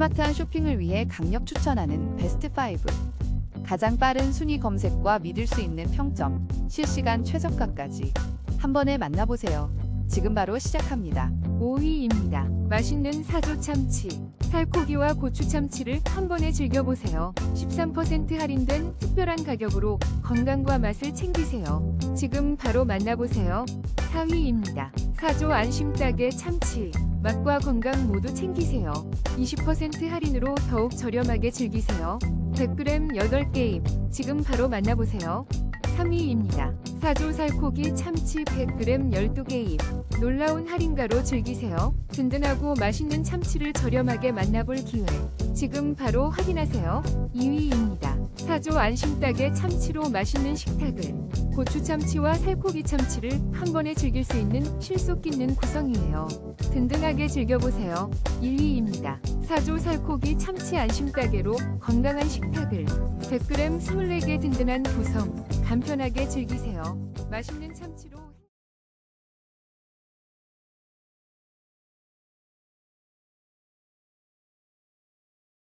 스마트한 쇼핑을 위해 강력 추천하는 베스트 5. 가장 빠른 순위 검색과 믿을 수 있는 평점, 실시간 최저가까지 한 번에 만나보세요. 지금 바로 시작합니다. 5위입니다. 맛있는 사조 참치. 살코기와 고추 참치를 한 번에 즐겨보세요. 13% 할인된 특별한 가격으로 건강과 맛을 챙기세요. 지금 바로 만나보세요. 4위입니다. 사조 안심 닭의 참치. 맛과 건강 모두 챙기세요. 20% 할인으로 더욱 저렴하게 즐기세요. 100g 8개입. 지금 바로 만나보세요. 3위입니다. 사조 살코기 참치 100g 12개입. 놀라운 할인가로 즐기세요. 든든하고 맛있는 참치를 저렴하게 만나볼 기회. 지금 바로 확인하세요. 2위입니다. 사조 안심닭의 참치로 맛있는 식탁을. 고추 참치와 살코기 참치를 한 번에 즐길 수 있는 실속 있는 구성이에요. 든든하게 즐겨보세요. 1위입니다. 사조 살코기 참치 안심따개로 건강한 식탁을. 100g 24개 든든한 구성. 간편하게 즐기세요. 맛있는 참치로